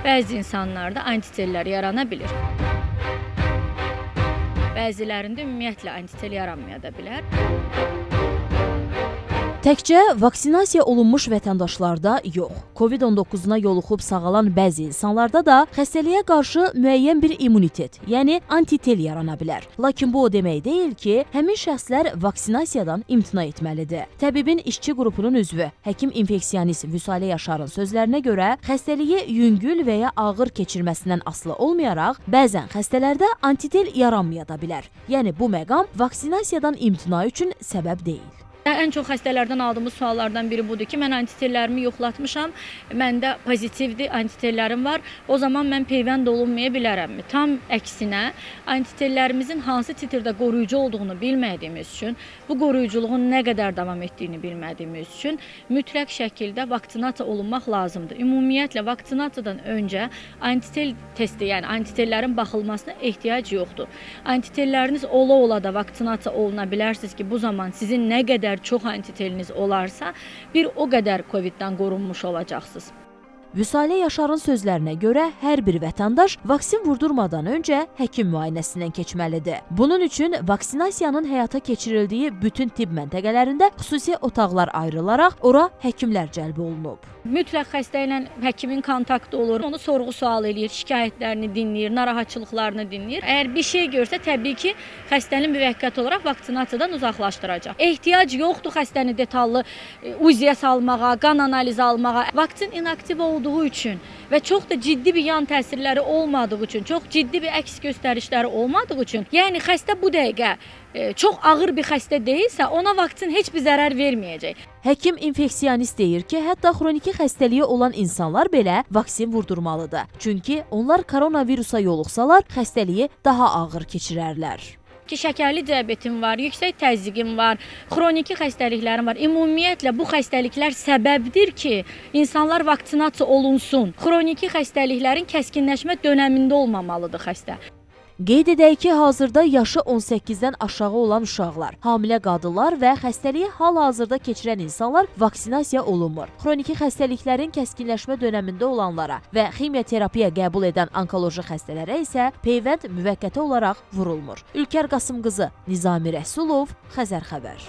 Bəzi insanlarda antitellər yarana bilir. Bəzilərində ümumiyyətlə antitel yaranmaya da bilər. Təkcə vaksinasiya olunmuş vətəndaşlarda yox, COVID-19-una yoluxub sağalan bəzi insanlarda da xəstəliyə qarşı müəyyən bir immunitet, yəni antitel yarana bilər. Lakin bu o demək deyil ki, həmin şəxslər vaksinasiyadan imtina etməlidir. Təbibin işçi qrupunun üzvü, həkim infeksionist Vüsalə Yaşarın sözlərinə görə, xəstəliyi yüngül və ya ağır keçirməsindən asılı olmayaraq, bəzən xəstələrdə antitel yaranmaya da bilər. Yəni bu məqam vaksinasiyadan imtina üçün səbəb deyil. Ən çox xəstələrdən aldığımız suallardan biri budur ki, mən antitellərimi yoxlatmışam, məndə pozitivdir, antitellərim var. O zaman mən peyvənd olunmaya bilərəmmi? Tam əksinə, antitellərimizin hansı titrdə qoruyucu olduğunu bilmədiyimiz üçün, bu qoruyuculuğun nə qədər davam etdiyini bilmədiyimiz üçün mütləq şəkildə vaksinasiya olunmaq lazımdır. Ümumiyyətlə vaksinasiyadan öncə antitel testi, yəni antitellərin baxılmasına ehtiyac yoxdur. Antitelləriniz ola-ola da vaksinasiya oluna bilərsiniz ki, bu zaman sizin nə qədər çox antiteliniz olarsa, bir o qədər COVID-dən qorunmuş olacaqsınız. Vüsalə Yaşarın sözlərinə görə hər bir vətəndaş vaksin vurdurmadan öncə həkim müayinəsindən keçməlidir. Bunun üçün vaksinasiyanın həyata keçirildiyi bütün tibb məntəqələrində xüsusi otaqlar ayrılaraq ora həkimlər cəlb olunub. Mütləq xəstə ilə həkimin kontaktı olur. Onu sorğu-sual eləyir, şikayətlərini dinləyir, narahatçılıqlarını dinləyir. Əgər bir şey görsə, təbii ki, xəstəni müvəqqəti olaraq vaksinasiyadan uzaqlaşdıracaq. Ehtiyac yoxdur xəstəni detallı e, UZİ-yə salmağa, qan analizi almağa. Vaksin inaktiv olduğu üçün və çox da ciddi bir yan təsirləri olmadığı üçün, çox ciddi bir əks göstərişləri olmadığı üçün, yəni xəstə bu dəqiqə e, çox ağır bir xəstə deyilsə, ona vaksin heç bir zərər verməyəcək. Həkim infeksionist deyir ki, hətta xroniki xəstəliyi olan insanlar belə vaksin vurdurmalıdır. Çünki onlar koronavirusa yoluxsalar, xəstəliyi daha ağır keçirərlər ki, şəkərli diabetim var, yüksək təzyiqim var, xroniki xəstəliklərim var. Ümumiyyətlə bu xəstəliklər səbəbdir ki, insanlar vaksinasiya olunsun. Xroniki xəstəliklərin kəskinləşmə dövründə olmamalıdır xəstə. Qeyd edək ki, hazırda yaşı 18-dən aşağı olan uşaqlar, hamilə qadınlar və xəstəliyi hal-hazırda keçirən insanlar vaksinasiya olunmur. Xroniki xəstəliklərin kəskinləşmə dövründə olanlara və ximioterapiya qəbul edən onkoloji xəstələrə isə peyvənd müvəqqəti olaraq vurulmur. Ülkər Qasımqızı, Nizami Rəsulov, Xəzər xəbər.